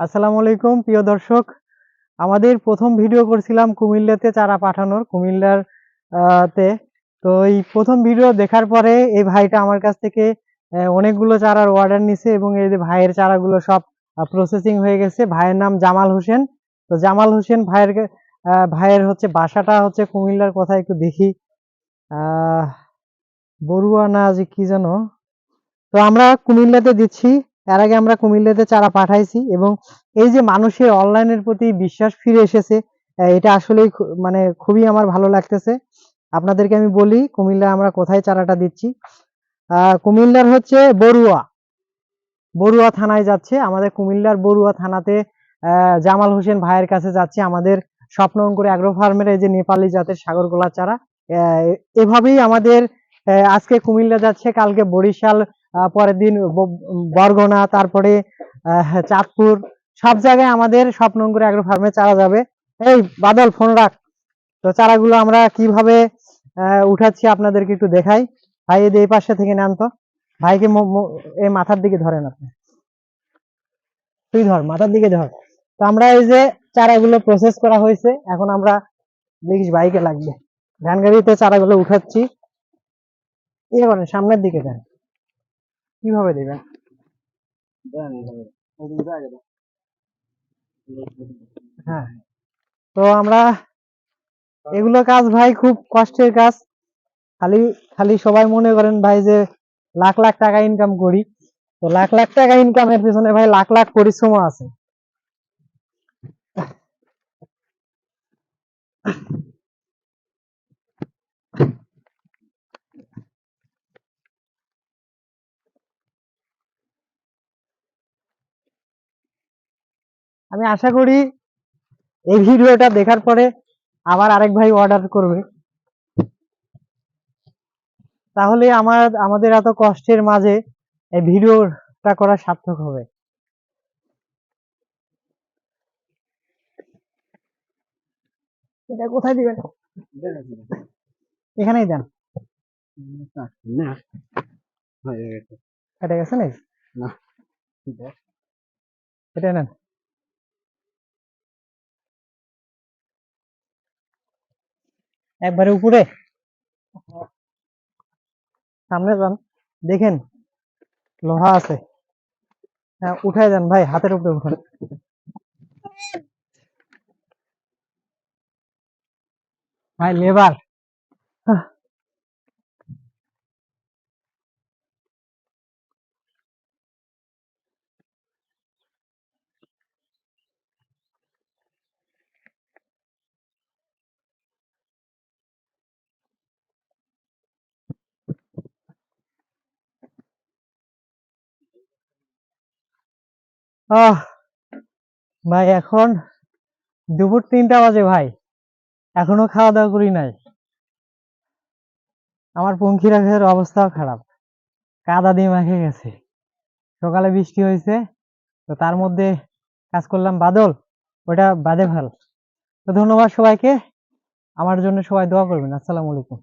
আসসালামু আলাইকুম, প্রিয় দর্শক। আমাদের প্রথম ভিডিও করছিলাম কুমিল্লাতে চারা পাঠানোর, কুমিল্লার তে। তো এই প্রথম ভিডিও দেখার পরে এই ভাইটা আমার কাছ থেকে অনেকগুলো চারার অর্ডার নিছে এবং এই যে ভাইয়ের চারাগুলো সব প্রসেসিং হয়ে গেছে। ভাইয়ের নাম জামাল হোসেন। তো জামাল হোসেন ভাইয়ের ভাইয়ের হচ্ছে বাসাটা হচ্ছে কুমিল্লার কথা একটু দেখি। বড়ুয়া না যে কি জানো তো আমরা কুমিল্লাতে দিচ্ছি। এর আগে আমরা কুমিল্লাতে চারা পাঠাইছি এবং এই যে মানুষের অনলাইনের প্রতি বিশ্বাস ফিরে এসেছে এটা আসলেই মানে খুবই আমার ভালো লাগতেছে। আপনাদেরকে আমি বলি কুমিল্লা আমরা কোথায় চারাটা দিচ্ছি? কুমিল্লার হচ্ছে বড়ুয়া। বড়ুয়া থানায় যাচ্ছে। আমাদের কুমিল্লার বড়ুয়া থানাতে জামাল হোসেন ভাইয়ের কাছে যাচ্ছে আমাদের স্বপ্ন অঙ্কুর অ্যাগ্রো ফার্মের এই যে নেপালি জাতের সাগর গোলা চারা এভাবেই আমাদের আজকে কুমিল্লা যাচ্ছে, কালকে বরিশাল পরের দিন বরগুনা, তারপরে চাঁদপুর, সব জায়গায় আমাদের স্বপ্ন অঙ্কুর অ্যাগ্রো ফার্মে চারা যাবে। এই বাদল ফোন রাখ। তো চারাগুলো আমরা কীভাবে উঠাচ্ছি আপনাদেরকে একটু দেখাই। ভাই, এই এই পাশে থেকে নেন তো। ভাইকে এই মাথার দিকে ধরেন আপনি। তুই ধর, মাথার দিকে ধর। তো আমরা এই যে চারাগুলো প্রসেস করা হয়েছে, এখন আমরা দেখিস বাইকে লাগবে। ভ্যান গাড়িতে চারাগুলো উঠাচ্ছি। ইয়ে করেন, সামনের দিকে দেন। কীভাবে দেবেন হ্যাঁ। তো আমরা এগুলো কাজ ভাই খুব কষ্টের কাজ। খালি খালি সবাই মনে করেন ভাই যে লাখ লাখ টাকা ইনকাম করি। তো লাখ লাখ টাকা ইনকামের পিছনে ভাই লাখ লাখ পরিশ্রম আছে। আমি আশা করি এই ভিডিওটা দেখার পরে আবার আরেক ভাই অর্ডার করবে। তাহলে আমার আমাদের এত কষ্টের মাঝে এই ভিডিওটা করা সার্থক হবে। এটা কোথায় দিবেন? এখানেই দেন। না কেটে গেছে না। এটা নেন। একবারে উপরে। সামনে যান, দেখেন, লোহা আছে। হ্যাঁ উঠায় যান ভাই, হাতের উপরে উঠান। ভাই, লেবার। ভাই, এখন দুপুর তিনটা বাজে ভাই। এখনও খাওয়া দাওয়া করি নাই। আমার পঙ্খী রাখের অবস্থাও খারাপ। কাদা দিয়ে মাখে গেছে। সকালে বৃষ্টি হয়েছে, তো তার মধ্যে কাজ করলাম বাদল। ওটা বাদে ভালো। তো ধন্যবাদ সবাইকে। আমার জন্য সবাই দোয়া করবেন। আসসালামু আলাইকুম।